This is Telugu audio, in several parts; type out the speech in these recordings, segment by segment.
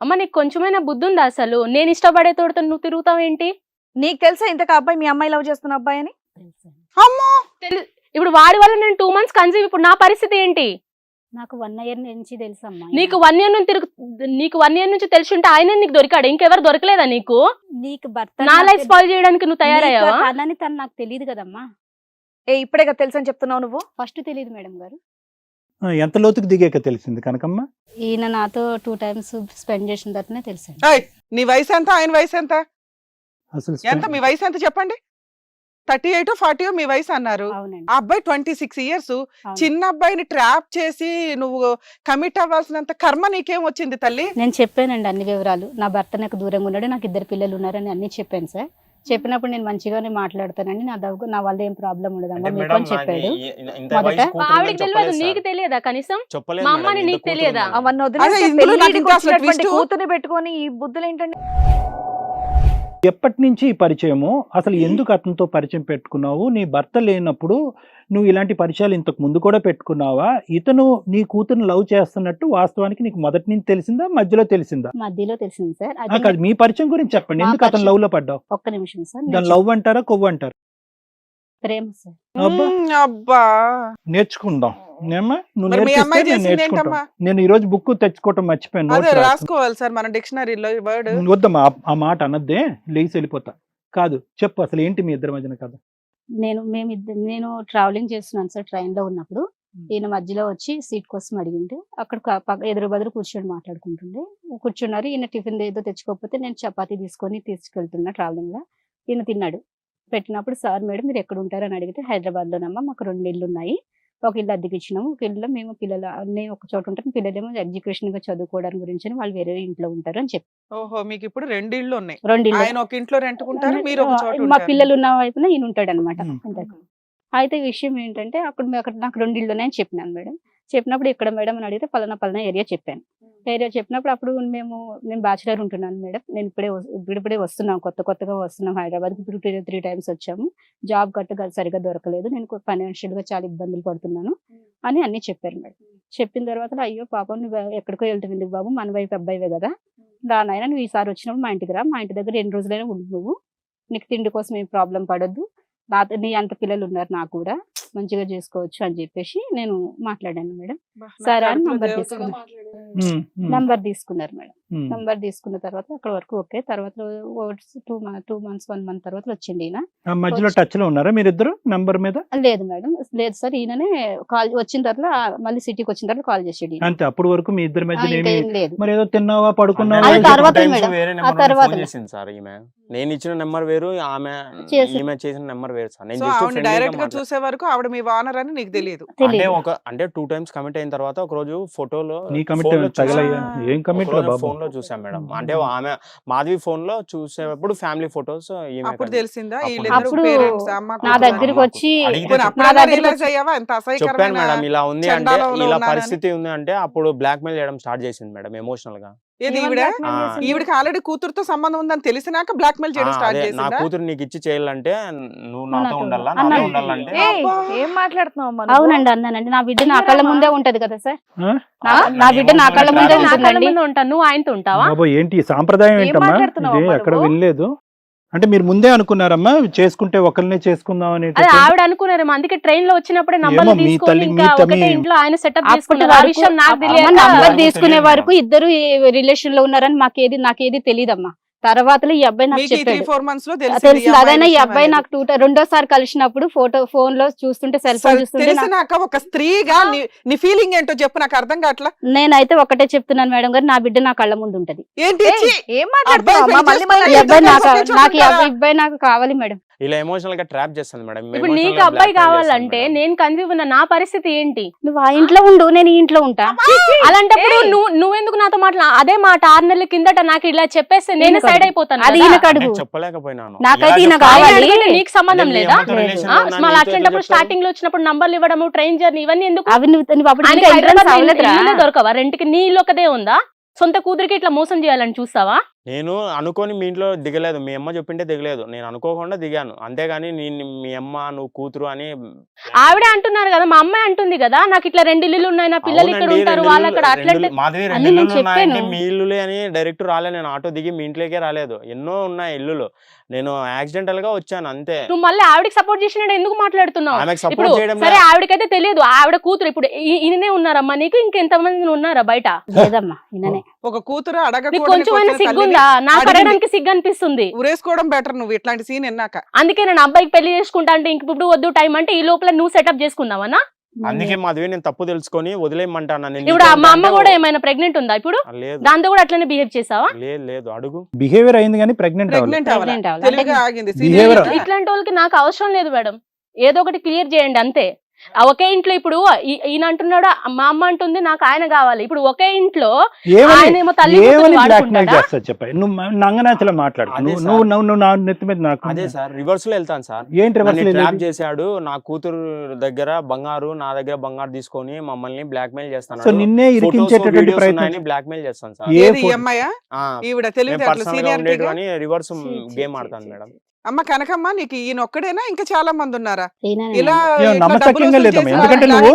అమ్మ నీకు కొంచెమైనా బుద్ధి ఉందా అసలు? నేను ఇష్టపడే తోడుతో నువ్వు తిరుగుతావు ఏంటి నీకు తెలుసా ఇంతకు ఆ అబ్బాయి మీ అమ్మాయి లవ్ చేస్తున్న అబ్బాయి అని? అమ్మో! ఇప్పుడు వాడి వల్ల నేను టూ మంత్స్ కన్సీవ్ ఇప్పుడు నా పరిస్థితి ఏంటి? నాకు వన్ ఇయర్ నుంచి తెలుసమ్మా నీకు వన్ ఇయర్ నుంచి తిరుగు నీకు వన్ ఇయర్ నుంచి తెలిసి ఉంటే ఆయన నీకు దొరికాడు. ఇంకెవరు దొరకలేదా నీకు? నీకు భర్త నా లైఫ్ స్పాయిల్ చేయడానికి నువ్వు తయారయ్యావా? తనని తను నాకు తెలియదు కదమ్మా. ఏ ఇప్పుడే కదా తెలుసు అని చెప్తున్నావు నువ్వు? ఫస్ట్ తెలియదు మేడం గారు. ఎంత లోతుకు దిగాక తెలిసింది కనకమ్మ? ఈయన నాతో టూ టైమ్స్ స్పెండ్ చేసిన తర్వాతనే తెలిసాను ఏయ్, నీ వయసు ఎంత? ఆయన వయసు ఎంత? అసలు ఎంత? మీ వయసు ఎంత చెప్పండి? థర్టీ ఎయిట్ ఫార్టీ మీ వయసు అన్నారు. అవునండి. ఆ అబ్బాయి ట్వంటీ సిక్స్ ఇయర్స్ అవును. చిన్న అబ్బాయిని ట్రాప్ చేసి నువ్వు కమిట్ అవ్వాల్సినంత కర్మ నీకేం వచ్చింది తల్లి? నేను చెప్పానండి అన్ని వివరాలు. నా భర్త నాకు దూరంగా ఉన్నాడు నాకు ఇద్దరు పిల్లలు ఉన్నారని అన్ని చెప్పాను సార్. చెప్పినప్పుడు నేను మంచిగానే మాట్లాడతానండి నా దగ్గర నా వల్ల ఏం ప్రాబ్లం ఉండదమ్మా అంటే మీకు అని చెప్పాడు. మొదట ఆవిడకి తెలియదు నీకు. తెలియదా కనీసం? మా అమ్మని నీకు తెలియదా? అవన్నీ కూతుర్ని పెట్టుకొని ఈ బుద్ధులు ఏంటండి ఎప్పటి నుంచి ఈ పరిచయము? అసలు ఎందుకు అతనితో పరిచయం పెట్టుకున్నావు? నీ భర్త లేనప్పుడు నువ్వు ఇలాంటి పరిచయాలు ఇంతకు ముందు కూడా పెట్టుకున్నావా? ఇతను నీ కూతురుని లవ్ చేస్తున్నట్టు వాస్తవానికి నీకు మొదటి నుంచి తెలిసిందా? మధ్యలో తెలిసిందా? మధ్యలో తెలిసింది సార్. అది కాదు మీ పరిచయం గురించి చెప్పండి. ఎందుకు అతను. లవ్లో పడ్డావు? ఒక్క నిమిషం సార్ దాని లవ్ అంటారా కొవ్వు అంటారు ప్రేమ సార్. అబ్బా. నేర్చుకుందాం. నేను ఈ రోజు బుక్ తెచ్చుకోవటం మర్చిపోయాను. రాసుకోవాలి సార్ మన డిక్షనరీలో ఈ వర్డ్. వద్దమ్మా ఆ- ఆ మాట అనద్దే లేచి వెళ్ళిపోతా. కాదు చెప్పు అసలు ఏంటి మీ ఇద్దరి మధ్యన కథ? నేను మేము ఇద్దరు నేను ట్రావెలింగ్ చేస్తున్నాను సార్ ట్రైన్లో ఉన్నప్పుడు ఈయన మధ్యలో వచ్చి సీట్ కోసం అడిగింటే అక్కడ ఎదురు బదులు కూర్చొని మాట్లాడుకుంటుండే. కూర్చున్నారు ఈయన టిఫిన్ ఏదో తెచ్చుకోకపోతే నేను చపాతీ తీసుకొని తీసుకెళ్తున్నా ట్రావెలింగ్లో. ఈయన తిన్నాడు. పెట్టినప్పుడు సార్ మేడం మీరు ఎక్కడ ఉంటారని అడిగితే హైదరాబాద్ లోనమ్మా మాకు రెండు ఇల్లు ఉన్నాయి. ఒక ఇల్లు అద్దెకి ఇచ్చినాము ఒక ఇల్లు మేము పిల్లలు నేను ఒక చోట ఉంటాను పిల్లలేమో ఎడ్యుకేషన్గా చదువుకోవడానికి గురించి వాళ్ళు వేరే ఇంట్లో ఉంటారు అని చెప్పి. ఓహో! మీకు ఇప్పుడు రెండు ఇళ్ళు ఉన్నాయి రెండు ఇల్లు ఆయన ఒక ఇంట్లో రెంట్కుంటారు మీరు ఒక చోట మా. పిల్లలు ఉన్న వైపున ఈయన ఉంటాడు అనమాట. అయితే విషయం ఏంటంటే అక్కడ అక్కడ నాకు రెండు ఇళ్ళు ఉన్నాయని చెప్పినాను మేడం. చెప్పినప్పుడు ఇక్కడ మేడం అని అడిగితే పలానా పలానా ఏరియా చెప్పాను. ఏరియా చెప్పినప్పుడు అప్పుడు మేము నేను బ్యాచులర్ ఉంటున్నాను మేడం. నేను ఇప్పుడే ఇప్పుడిప్పుడే వస్తున్నాం కొత్త కొత్తగా వస్తున్నాం హైదరాబాద్ ఇప్పుడు త్రీ త్రీ టైమ్స్ వచ్చాము. జాబ్ కట్టు సరిగా దొరకలేదు. నేను ఫైనాన్షియల్గా చాలా ఇబ్బందులు పడుతున్నాను అని అన్ని చెప్పారు మేడం. చెప్పిన తర్వాత అయ్యో పాపం నువ్వు ఎక్కడికో వెళ్తుంది బాబు? మన వైపు అబ్బాయివే కదా. నాయన నువ్వు ఈసారి వచ్చినప్పుడు మా ఇంటికి రా. మా ఇంటి దగ్గర ఎన్ని రోజులైనా ఉండు నువ్వు. నీకు తిండి కోసం ఏం ప్రాబ్లం పడొద్దు. నా నీ అంత పిల్లలు ఉన్నారు నాకు కూడా మంచిగా చేసుకోవచ్చు అని చెప్పేసి నేను మాట్లాడాను మేడం సరే అని నంబర్ దేవతగా తీసుకున్నా. మాట్లాడారు. ఉమ్, ఉమ్, నంబర్ తీసుకున్నారు మేడం. నంబర్ తీసుకున్న తర్వాత అక్కడ వరకు ఓకే. తర్వాత two two months one month తర్వాత వచ్చింది ఈయన. ఆ మధ్యలో టచ్లో ఉన్నారా మీరిద్దరు నంబర్ మీద? లేదు మేడం. లేదు సార్ ఈయననే కాల్ వచ్చిన తర్వాత మళ్ళీ సిటీకి వచ్చిన తర్వాత కాల్ చేసాడు ఈయన. అంతే అప్పటి వరకు మీ ఇద్దరి మధ్య మరి ఏదో తిన్నావా పడుకున్నావా? తర్వాత ఆ తర్వాత చేసింది సార్ ఈమె. నేను ఇచ్చిన నెంబర్ వేరు ఆమె ఈమె చేసిన నెంబర్ వేరు సార్. నేను డైరెక్ట్గా చూసే వరకు ఆవిడ మీ వానర్ అని నీకు తెలియదు. అంటే ఒక అంటే టూ టైమ్స్ కమిట్ అయిన తర్వాత ఒక రోజు ఫోటోలో నీ కమిట్ తగలయ్యా. ఏం కమిట్ రా బాబు? ఫోన్ లో చూసాం మేడం. అంటే ఆమె మాధవి ఫోన్లో చూసేటప్పుడు ఫ్యామిలీ ఫోటోస్ అప్పుడు తెలిసిందా అప్పుడు నా దగ్గరికి. వచ్చి చెప్పాను. మేడం ఇలా ఉంది అంటే ఇలా. పరిస్థితి ఉంది అంటే అప్పుడు బ్లాక్ మెయిల్ చేయడం స్టార్ట్ చేసింది మేడం ఎమోషనల్గా ఏది ఈవిడ? ఈవిడికి ఆల్రెడీ కూతురుతో సంబంధం ఉందని తెలిసినాక బ్లాక్ మెయిల్ చేయడం స్టార్ట్ అదే, నా కూతురు నీకు ఇచ్చి చేయాలంటే నువ్వు నాతో ఉండాలా. నాతో ఉండాలంటే. ఏం మాట్లాడుతున్నావు? అవునండి అన్నానండి. నా బిడ్డ నా కళ్ళ ముందే ఉంటది కదా సార్? నా- బిడ్డ నా కళ్ళ ముందే ఉంటుందండి. ముందు ఉంటాను నువ్వు ఆయనతో ఉంటావా? ఏంటి సాంప్రదాయం ఏంటమ్మా? మాట్లాడుతున్నావు ఇది అంటే మీరు ముందే అనుకున్నారమ్మా చేసుకుంటే ఒకరినే చేసుకుందాం అదే అనేటటువంటి ఆవిడ అనుకున్నారేమో అందుకే ట్రైన్లో వచ్చినప్పుడే ఒకటే ఇంట్లో ఆయన సెటప్ అప్పటి చేసుకున్నారు. ఆ వరకు విషయం నాకు నంబర్ తీసుకునే వరకు ఇద్దరు రిలేషన్లో ఉన్నారని మాకేది నాకేది తెలియదమ్మా తర్వాత ఈ అబ్బాయి నాకు చెప్పాడు. తెలిసింది అదైనా ఈ అబ్బాయి నాకు టూ రెండోసారి కలిసినప్పుడు ఫోటో ఫోన్లో చూస్తుంటే సెల్ ఫోన్ చూస్తుంటే ఒక స్త్రీగా నీ- నీ ఫీలింగ్ ఏంటో చెప్పు నాకు అర్థం కావట్లా? నేనైతే ఒకటే చెప్తున్నాను మేడం గారు నా బిడ్డ నా కళ్ళ ముందు ఉంటది. ఏంటి నాకు ఈ అబ్బాయి నాకు కావాలి మేడం. ఇలా ఎమోషనల్గా ట్రాప్ చేస్తుంది మేడం ఇప్పుడు నీకు అబ్బాయి కావాలంటే. నేను కన్ఫ్యూజ్ ఉన్న నా పరిస్థితి ఏంటి నువ్వు ఆ ఇంట్లో ఉండు నేను ఈ ఇంట్లో ఉంటా అలాంటప్పుడు. నువ్వు నువ్వెందుకు నాతో మాట్లా అదే మాట ఆరు నెలల కిందట నాకు ఇలా చెప్పేస్తే నేను సైడ్. అయిపోతాను అది కదా. ఈయనకు అడుగు నేను చెప్పలేకపోయినాను నాకైతే ఈయన. కావాలి. నీకు సంబంధం లేదా మళ్ళీ అట్లాంటప్పుడు స్టార్టింగ్లో వచ్చినప్పుడు నంబర్లు ఇవ్వడము ట్రైన్ జర్నీ ఇవన్నీ ఎందుకు అవి నువ్వు దొరకవా రెంట్కి నీ ఇల్లు ఒకదే ఉందా సొంత కూతురికి ఇట్లా మోసం చేయాలని చూస్తావా? నేను అనుకోని మీ ఇంట్లో దిగలేదు. మీ అమ్మ చెప్పింటే దిగలేదు. నేను అనుకోకుండా దిగాను. అంతేగాని నేను మీ అమ్మ నువ్వు కూతురు అని ఆవిడే అంటున్నారు కదా మా అమ్మాయి అంటుంది కదా నాకు ఇట్లా రెండు ఇల్లులు ఉన్నాయి నా పిల్లలు ఇక్కడ ఉంటారు వాళ్ళు అక్కడ అట్లా ఇల్లు- మాధవి రెండు ఉన్నాయంటే. మీ ఇల్లులే అని డైరెక్ట్ రాలే. నేను ఆటో దిగి మీ ఇంట్లోకే రాలేదు. ఎన్నో ఉన్నాయి ఇల్లులు. నేను యాక్సిడెంటల్గా వచ్చాను అంతే. నువ్వు మళ్ళీ ఆవిడకి సపోర్ట్ చేసినట్టు ఎందుకు మాట్లాడుతున్నావు? ఇప్పుడు సపోర్ట్ చేయడం సరే ఆవిడకైతే తెలియదు. ఆవిడ కూతురు ఇప్పుడు ఈయననే ఉన్నారమ్మా నీకు ఇంకెంత మంది ఉన్నారా బయట? లేదమ్మా ఈయననే. ఒక కూతురు సిగ్గుందా? నాకు అడిగింది. అడగడానికి సిగ్గు అనిపిస్తుంది ఉరేసుకోవడం బెటర్ నువ్వు ఇట్లాంటి సీన్ ఎన్నాక అందుకే నేను అబ్బాయికి పెళ్ళి చేసుకుంటా అంటే ఇంక ఇప్పుడు వద్దు టైం అంటే ఈ లోపల నువ్వు సెటప్ చేసుకుందావనా? అందుకే మాధవి నేను తప్పు తెలుసుకొని వదిలేయమంటాను ఇప్పుడు మా అమ్మ కూడా ఏమైనా ప్రెగ్నెంట్ ఉందా ఇప్పుడు? దాంతో కూడా అట్లనే బిహేవ్ చేసావా? లేదు లేదు. అడుగు. బిహేవియర్ అయింది కానీ ప్రెగ్నెంట్. ఇట్లాంటి వాళ్ళకి నాకు అవసరం లేదు మేడం. ఏదో ఒకటి క్లియర్ చేయండి అంతే. ఒకే ఇంట్లో ఇప్పుడు ఈయన అంటున్నాడు మా అమ్మ అంటుంది నాకు ఆయన కావాలి. ఇప్పుడు ఒకే ఇంట్లో ఏమని? ఆయన ఏమో తల్లి కూతురు ఏమని బ్లాక్ మెయిల్ వాడుకుంటాడా? చేస్తా చెప్పాయి నువ్వు నంగనాచలో మాట్లాడు. నువ్వు. నువ్వు నా నెత్తి మీద నాకు అదే సార్ రివర్స్లో వెళ్తాను సార్. ఏంటి ట్రాప్ చేశాడు నా కూతురు దగ్గర బంగారు నా దగ్గర బంగారు తీసుకొని మమ్మల్ని బ్లాక్ మెయిల్ సో చేస్తాను నిన్నే ఇరికించేటటువంటి ప్రయత్నం బ్లాక్ మెయిల్ చేస్తాను సార్. ఏది ఈవిడ తెలివితేటలు అని రివర్స్ గేమ్ ఆడతాను. మేడం. అమ్మ కనకమ్మ నీకు ఈయన ఒక్కడేనా ఇంకా చాలా మంది ఉన్నారా. ఇలా లేదమ్మా. ఎందుకంటే నువ్వు-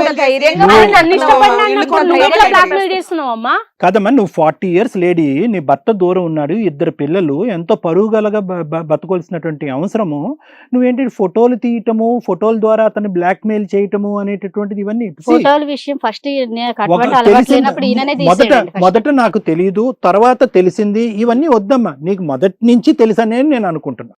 కాదమ్మా నువ్వు ఫార్టీ ఇయర్స్ లేడీ నీ భర్త దూరం ఉన్నాడు ఇద్దరు పిల్లలు ఎంతో పరుగుగలగా బతకాల్సినటువంటి అవసరము. నువ్వేంటి ఫోటోలు తీయటము ఫోటోల ద్వారా అతన్ని బ్లాక్ మెయిల్ చేయటము అనేటటువంటిది ఇవన్నీ? ఫోటోల విషయం ఫస్ట్ మొదట. మొదట నాకు తెలియదు తర్వాత తెలిసింది ఇవన్నీ వద్దమ్మా. నీకు మొదటి నుంచి తెలుసనే నేను అనుకుంటున్నా.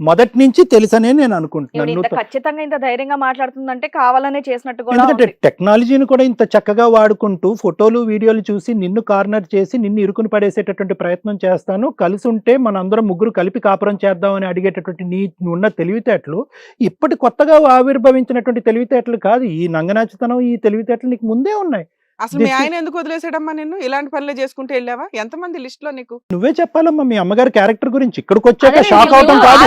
మొదటి నుంచి తెలుసనే నేను అనుకుంటున్నాను. ఖచ్చితంగా ఇంత ధైర్యంగా మాట్లాడుతుందంటే కావాలనే చేసినట్టు ఎందుకంటే. టెక్నాలజీని కూడా ఇంత చక్కగా వాడుకుంటూ ఫోటోలు వీడియోలు చూసి నిన్ను కార్నర్ చేసి నిన్ను ఇరుకుని పడేసేటటువంటి ప్రయత్నం చేస్తాను. కలిసి ఉంటే మనందరం ముగ్గురు కలిపి కాపురం చేద్దామని అడిగేటటువంటి నీ ఉన్న తెలివితేటలు ఇప్పటి కొత్తగా ఆవిర్భవించినటువంటి తెలివితేటలు కాదు. ఈ నంగనాచితనం ఈ తెలివితేటలు నీకు ముందే ఉన్నాయి. అసలు మీ ఆయన ఎందుకు వదిలేసాడమ్మా నిన్ను? ఇలాంటి పనులే చేసుకుంటూ వెళ్ళావా? ఎంతమంది లిస్ట్లో నీకు? నువ్వే చెప్పాలమ్మా మీ అమ్మగారి క్యారెక్టర్ గురించి. ఇక్కడికి వచ్చాక షాక్ అవటం కాదు.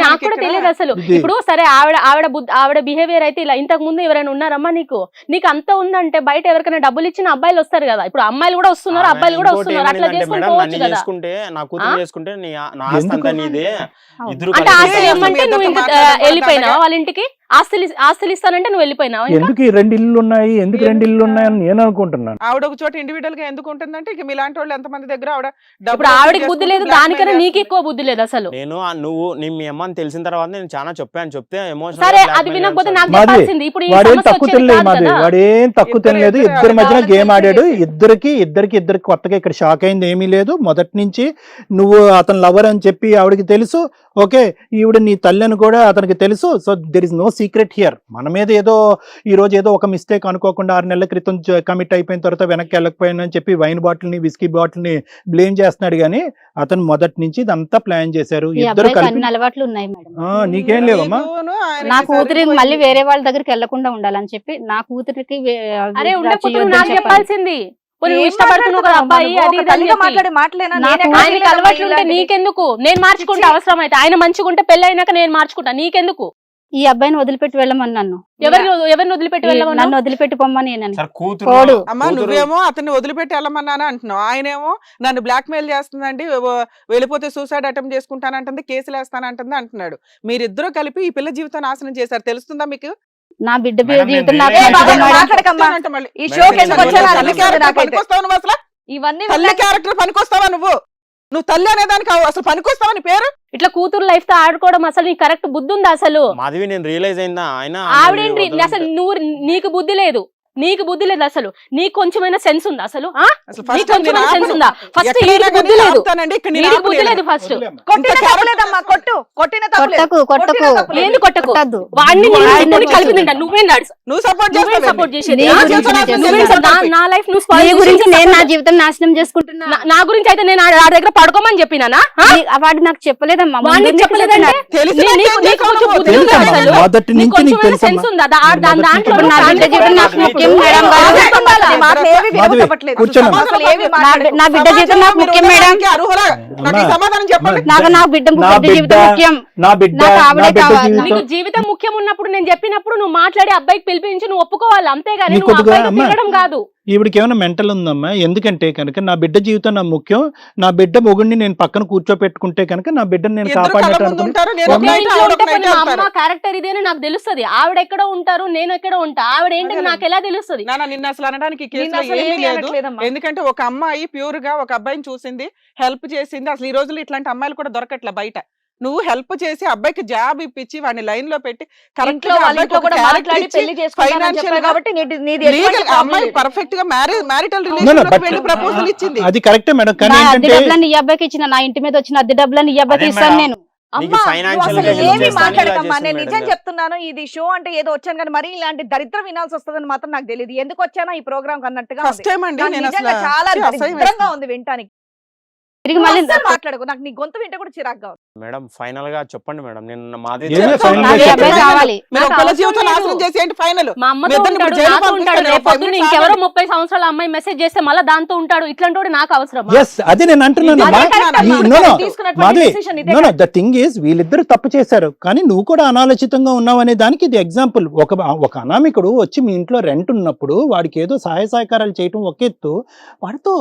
నాకు కూడా తెలియదు అసలు. ఇప్పుడు సరే ఆవిడ ఆవిడ బుద్ధి ఆవిడ బిహేవియర్ అయితే ఇలా ఇంతకు ముందు ఎవరైనా ఉన్నారమ్మా నీకు? నీకు అంత ఉందంటే బయట ఎవరికైనా డబ్బులు ఇచ్చిన అబ్బాయిలు వస్తారు కదా. ఇప్పుడు అమ్మాయిలు కూడా వస్తున్నారు అబ్బాయిలు కూడా వస్తున్నారు. అట్లా చేసుకుంటే నా కూతురు ఆ? చేసుకుంటే నీ ఆ- నా ఆస్తి ఎందుకు? అంతా నీదే. అవును. ఇద్దరు అంటే ఆస్తులు మీ నువ్వు వెళ్ళిపోయినావా? వాళ్ళ ఇంటికి? ఆస్తులు ఆస్తులు ఇస్తానంటే నువ్వు వెళ్ళిపోయినావా ఇంకా? ఎందుకు ఈ రెండు ఇల్లు ఉన్నాయి? ఎందుకు రెండు ఇల్లు ఉన్నాయని నేను అనుకుంటున్నాను. ఆవిడ ఒక చోట ఇండివిడువల్గా ఎందుకు ఉంటుందంటే ఇక మీలాంటి వాళ్ళు ఎంతమంది దగ్గర ఆవిడ ఇప్పుడు ఆవిడకి బుద్ధి లేదు దానికన్నా నీకు. ఎక్కువ బుద్ధి లేదు అసలు. నేను ఆ నువ్వు నీ మీ అమ్మ అని తెలిసిన తర్వాత నేను చాలా చెప్పాను చెప్తే ఎమోషన్ సరే అది వినకపోతే నాకు మాది, చెప్పాల్సింది ఇప్పుడు ఈ వాడేం సమస్య తక్కువ వచ్చేది తినలేదు కాదు మాది కదా. వాడేం తక్కువ ఇద్దరు- తినలేదు ఇద్దరు మధ్యన గేమ్ ఆడాడు ఇద్దరికి ఇద్దరికి ఇద్దరికి కొత్తగా ఇక్కడ షాక్ అయింది ఏమీ లేదు. మొదటి నుంచి నువ్వు అతను లవర్ అని చెప్పి ఆవిడకి తెలుసు ఓకే ఈవిడ నీ తల్లి అని కూడా అతనికి తెలుసు. So there is no secret here మన మీద ఏదో ఈ రోజు ఏదో ఒక మిస్టేక్ అనుకోకుండా ఆరు నెలల క్రితం కమిట్ అయిపోయిన తర్వాత వెనక్కి వెళ్ళకపోయాను అని చెప్పి వైన్ బాటిల్ని విస్కీ బాటిల్ని బ్లేమ్ చేస్తున్నాడు కానీ అతను మొదటి నుంచి ఇదంతా ప్లాన్ చేశారు. ఇద్దరు కలిపి అలవాట్లు ఉన్నాయి నీకేం లేవమ్మా? నా సరిపోయింది. మళ్ళీ వేరే వాళ్ళ దగ్గరికి వెళ్ళకుండా ఉండాలని చెప్పి నా కూతురికి అరే. చెప్పాల్సింది. ఇష్టపడుతున్నావు కదా అబ్బాయి అది ఆయనకి అలవాట్లు ఉంటే. నీకెందుకు? నేను మార్చుకుంటా. అవసరం అయితే ఆయన మంచిగుంటే పెళ్ళి అయినాక నేను మార్చుకుంటా. నీకెందుకు? ఈ అబ్బాయిని వదిలిపెట్టి వెళ్ళమని నన్ను. ఎవరిని ఎవరిని వదిలిపెట్టి వెళ్ళమన్నా నన్ను వదిలిపెట్టి పొమ్మని నేను సార్ కూతురు కోడు. అమ్మా నువ్వేమో అతన్ని వదిలిపెట్టి వెళ్ళమన్నానా అంటున్నావు. ఆయనేమో నన్ను బ్లాక్ మెయిల్ చేస్తుందండి వెళ్ళిపోతే సూసైడ్ అటెంప్ట్ చేసుకుంటానంటుంది కేసులు వేస్తానంటుంది అంటున్నాడు. మీరిద్దరూ కలిపి ఈ పిల్ల జీవితం నాశనం చేశారు. తెలుస్తుందా మీకు? నా బిడ్డ జీవితం. ఈ షోకి ఎందుకు వచ్చానో ఇవన్నీ తల్లి క్యారెక్టర్ పనికొస్తావా నువ్వు? నువ్వు తల్లి అనేదానికి అసలు పనికొస్తావా నీ పేరు? ఇట్లా కూతురు లైఫ్తో ఆడుకోవడం అసలు నీకు కరెక్ట్ బుద్ధి ఉందా అసలు? మాధవి నేను రియలైజ్ అయిందా? ఆయన ఆవిడేంటి. అసలు నువ్వు నీకు బుద్ధి లేదు. నీకు బుద్ధి లేదు అసలు. నీకు కొంచెమైనా సెన్స్ ఉందా అసలు? నీకు కొంచెమైనా సెన్స్ ఉందా? ఫస్ట్ బుద్ధి లేదు. బుద్ధి. లేదు ఫస్ట్ కొట్టు. కొట్టిన కొట్టకు. ఏంది వాడిని నువ్వు సపోర్ట్ చేసేది? నీ? గురించి నేను. నా- లైఫ్ నువ్వు గురించి నేను జీవితం నాశనం చేసుకుంటున్నా. నా- గురించి అయితే నేను ఆ దగ్గర పడుకోమని చెప్పినానా? వాడు నాకు చెప్పలేదమ్మా. వాడిని చెప్పలేదంటే నీకు కొంచెం బుద్ధి ఉందా తెలుసమ్మా అసలు? నీకు సెన్స్ ఉందా? దాంట్లో నా జీవితం నాకు నీ బిడ్డ జీవితం నాకు ముఖ్యం మేడం నాకు నా బిడ్డ జీవితం ముఖ్యం నా బిడ్డ నాకు. జీవితం నీకు జీవితం ముఖ్యం ఉన్నప్పుడు నేను చెప్పినప్పుడు నువ్వు మాట్లాడి అబ్బాయికి పిలిపించి నువ్వు ఒప్పుకోవాలి అంతేగాని నువ్వు అబ్బాయికి తిరగడం కాదు ఈవిడికి ఏమైనా మెంటల్ ఉందమ్మా? ఎందుకంటే కనుక నా బిడ్డ జీవితం నా ముఖ్యం. నా బిడ్డ మొగుడిని నేను పక్కన కూర్చోపెట్టుకుంటే కనుక నా బిడ్డను నేను కాపాడినట్టు క్యారెక్టర్ ఇదేని నాకు తెలుస్తుంది. ఆవిడ ఎక్కడో ఉంటారు నేను ఎక్కడో ఉంటా. ఆవిడ ఏంటి అదేలే. నాకు ఎలా తెలుస్తుంది? నాన్న నిన్న అసలు అనడానికి. ఎందుకంటే ఒక అమ్మాయి ప్యూర్గా ఒక అబ్బాయిని చూసింది హెల్ప్ చేసింది. అసలు ఈ రోజుల్లో ఇట్లాంటి అమ్మాయిలు కూడా దొరకట్లే బయట. నువ్వు హెల్ప్ చేసి అబ్బాయికి జాబ్ ఇప్పించి వాడిని లైన్లో పెట్టి కరెక్ట్ అమ్మాయి. పర్ఫెక్ట్గా మ్యారేజ్ మ్యారిటల్ రిలేషన్ ప్రపోజల్ ఇచ్చింది అది కరెక్టే మేడం కానీ అద్దె డబ్బులని ఈ అబ్బాయికి ఇచ్చిన నా ఇంటి మీద వచ్చిన అద్దె డబ్బులని ఈ అబ్బాయికి ఇస్తాను. నేను ఏమీ మాట్లాడకమ్మా నేను నిజం. చెప్తున్నాను ఇది షో అంటే ఏదో వచ్చాను కానీ మరి ఇలాంటి దరిద్రం వినాల్సి వస్తుందని మాత్రం నాకు తెలియదు ఎందుకు వచ్చానా ఈ ప్రోగ్రామ్ అన్నట్టుగా ఫస్ట్ టైం అండి నాకు నేను నిజంగా అసలు చాలా దరిద్రంగా. ఉంది వినటానికి తిరిగి మళ్ళీ మాట్లాడకు నాకు నీ గొంతు వింటే కూడా చిరాగ్గా. మేడం ఫైనల్గా చెప్పండి మేడం నేను మాది ఏమే చెప్పాను. final గా నాకు ఈ చెప్పండి. అబ్బాయి కావాలి మీరు నాకు ఒక్కళ్ళ అవసరం జీవితం లేదు. నాశనం చేసి ఏంటి ఫైనల్ మా అమ్మతో మీ ఇద్దరిని ఉంటాడు ఇప్పుడు జైలు నాతో ఉంటాడు పంపిస్తారు, రేపు పొద్దున్న five ఇంకెవరో ముప్పై సంవత్సరాల అమ్మాయి మెసేజ్ చేస్తే మళ్ళీ దాంతో ఉంటాడు ఇట్లాంటి వాడు నాకు అవసరం ఎస్ అదే నేను అంటున్నాను అదే అమ్మా. correct అమ్మా. ఈ- no, no. తీసుకున్నటువంటి మాధవి decision ఇదే no no correct. The thing is వీళ్ళిద్దరు తప్పు చేశారు కానీ నువ్వు కూడా అనాలోచితంగా ఉన్నావు అనే దానికి ఇది ఎగ్జాంపుల్ ఒక ఒక అనామికుడు వచ్చి మీ ఇంట్లో రెంట్ ఉన్నప్పుడు వాడికి ఏదో సహాయ సహకారాలు చేయటం ఒక ఎత్తు వాడితో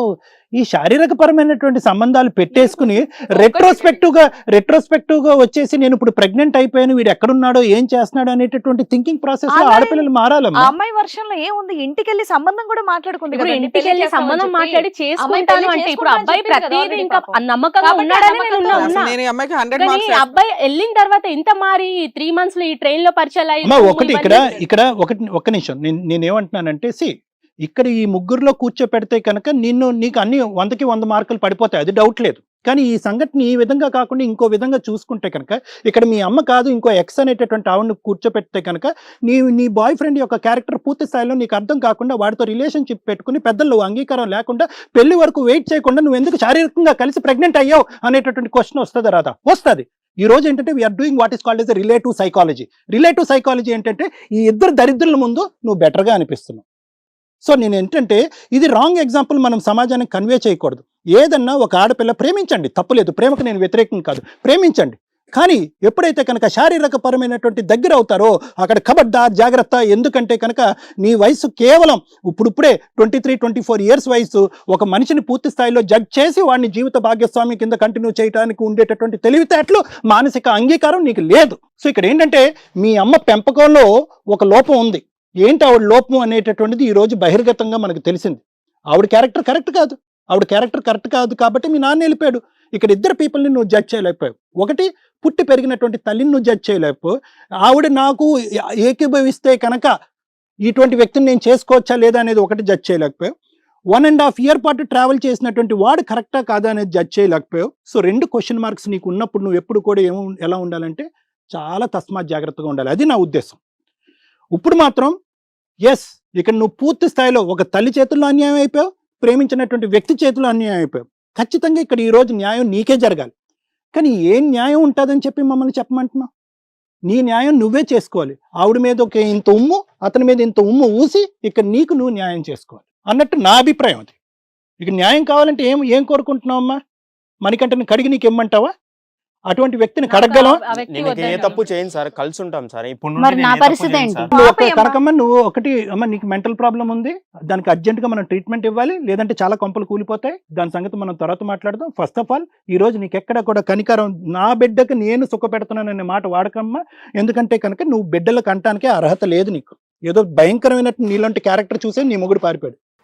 ఈ శారీరక పరమైనటువంటి సంబంధాలు పెట్టేసుకుని రెట్రోస్పెక్టివ్గా రెట్రోస్పెక్టివ్గా వచ్చేసి నేను ఇప్పుడు ప్రెగ్నెంట్ అయిపోయాను వీడు ఎక్కడున్నాడో ఏం చేస్తున్నాడో అనేటటువంటి థింకింగ్ ప్రాసెస్లో ఆడపిల్లలు ఆ మారాలమ్మా అమ్మాయి వర్షంలో ఏముంది? ఇంటికి వెళ్ళి సంబంధం కూడా మాట్లాడుకుంది ఇంటికి వెళ్ళి సంబంధం. మాట్లాడి చేసుకుంటాను అంటే ఇప్పుడు అబ్బాయి ప్రతిదీ ఇంకా. నమ్మకంగా ఉన్నాడని అబ్బాయి వెళ్ళిన తర్వాత ఇంత మారి త్రీ మంత్స్లో ఈ ట్రైన్లో పరిచయాలు ఒకటి ఇక్కడ ఇక్కడ ఒకటి ఒక్క నిమిషం. నేను నేనేమంటున్నానంటే సి ఇక్కడ ఈ ముగ్గురులో కూర్చోపెడితే కనుక నిన్ను నీకు అన్ని వందకి వంద మార్కులు పడిపోతాయి. అది డౌట్ లేదు. కానీ ఈ సంఘటన ఈ విధంగా కాకుండా ఇంకో విధంగా చూసుకుంటే కనుక ఇక్కడ మీ అమ్మ కాదు ఇంకో ఎక్స్ అనేటటువంటి ఆవిడని కూర్చోపెడితే కనుక నీ నీ బాయ్ ఫ్రెండ్ యొక్క క్యారెక్టర్ పూర్తి స్థాయిలో నీకు అర్థం కాకుండా వాడితో రిలేషన్షిప్ పెట్టుకుని పెద్దలు అంగీకారం లేకుండా పెళ్ళి వరకు వెయిట్ చేయకుండా నువ్వు ఎందుకు శారీరకంగా కలిసి ప్రెగ్నెంట్ అయ్యావు అనేటటువంటి క్వశ్చన్ వస్తుంది రాదా వస్తుంది. ఈ రోజు ఏంటంటే we're doing what is called as relative psychology relative psychology ఏంటంటే ఈ ఇద్దరు దరిద్రుల ముందు నువ్వు బెటర్గా అనిపిస్తున్నావు. సో నేను ఏంటంటే ఇది రాంగ్ ఎగ్జాంపుల్ మనం సమాజానికి కన్వే చేయకూడదు. ఏదన్నా ఒక ఆడపిల్ల ప్రేమించండి. తప్పులేదు ప్రేమకు నేను వ్యతిరేకం కాదు. ప్రేమించండి. కానీ ఎప్పుడైతే కనుక శారీరక పరమైనటువంటి దగ్గర అవుతారో అక్కడ ఖబర్దార్ జాగ్రత్త ఎందుకంటే కనుక నీ వయసు కేవలం ఇప్పుడిప్పుడే twenty three twenty four years వయసు ఒక మనిషిని పూర్తి స్థాయిలో జడ్జ్ చేసి వాడిని జీవిత భాగ్యస్వామి కింద కంటిన్యూ చేయడానికి ఉండేటటువంటి తెలివితేటలు మానసిక అంగీకారం నీకు లేదు. సో ఇక్కడ ఏంటంటే మీ అమ్మ పెంపకంలో ఒక లోపం ఉంది. ఏంటి ఆవిడ లోపం అనేటటువంటిది ఈ రోజు బహిర్గతంగా మనకు తెలిసింది. ఆవిడ క్యారెక్టర్ కరెక్ట్ కాదు. ఆవిడ క్యారెక్టర్ కరెక్ట్ కాదు కాబట్టి మీ నాన్న వెళ్ళిపోయాడు. ఇక్కడ ఇద్దరు పీపుల్ని నువ్వు జడ్జ్ చేయలేకపోయావు. ఒకటి పుట్టి పెరిగినటువంటి తల్లిని నువ్వు జడ్జ్ చేయలేకపోయావు ఆవిడ నాకు ఏకీభవిస్తే కనుక ఇటువంటి వ్యక్తిని నేను చేసుకోవచ్చా లేదా అనేది ఒకటి జడ్జ్ చేయలేకపోయావు. వన్ అండ్ హాఫ్ ఇయర్ పాటు ట్రావెల్ చేసినటువంటి వాడు కరెక్టా కాదా అనేది జడ్జ్ చేయలేకపోయావు. సో రెండు క్వశ్చన్ మార్క్స్ నీకు ఉన్నప్పుడు నువ్వు ఎప్పుడు కూడా ఏమో ఎలా ఉండాలంటే చాలా తస్మాత్ జాగ్రత్తగా ఉండాలి. అది నా ఉద్దేశం. ఇప్పుడు మాత్రం ఎస్ ఇక్కడ నువ్వు పూర్తి స్థాయిలో ఒక తల్లి చేతుల్లో అన్యాయం అయిపోయావు ప్రేమించినటువంటి వ్యక్తి చేతుల్లో అన్యాయం అయిపోయావు. ఖచ్చితంగా ఇక్కడ ఈ రోజు న్యాయం నీకే జరగాలి. కానీ ఏం న్యాయం ఉంటుందని చెప్పి మమ్మల్ని చెప్పమంటున్నావు? నీ న్యాయం నువ్వే చేసుకోవాలి. ఆవిడ మీద ఒక ఇంత ఉమ్ము అతని మీద ఇంత ఉమ్ము ఊసి ఇక్కడ నీకు నువ్వు న్యాయం చేసుకోవాలి. అన్నట్టు నా అభిప్రాయం అది. ఇక న్యాయం కావాలంటే ఏం ఏం కోరుకుంటున్నావు అమ్మా? కడిగి నీకు ఇమ్మంటావా? అటువంటి వ్యక్తిని కడగలం. నేను ఏ. తప్పు చేయను సార్ కలిసి ఉంటాం సార్. ఇప్పుడు మరి నా పరిస్థితి ఏంటి? కనకమ్మ నువ్వు ఒకటి అమ్మ నీకు మెంటల్ ప్రాబ్లం ఉంది దానికి అర్జెంట్గా మనం ట్రీట్మెంట్ ఇవ్వాలి లేదంటే చాలా కొంపలు కూలిపోతాయి. దాని సంగతి మనం తర్వాత మాట్లాడదాం. ఫస్ట్ ఆఫ్ ఆల్ ఈ రోజు నీకు ఎక్కడ కూడా కనికరం నా బిడ్డకు నేను సుఖ పెడుతున్నాననే మాట వాడకమ్మా. ఎందుకంటే కనుక నువ్వు బిడ్డలకు అంటానికే అర్హత లేదు నీకు. ఏదో భయంకరమైనట్టు నీలాంటి క్యారెక్టర్ చూసే నీ మొగుడు పారిపోయాడు.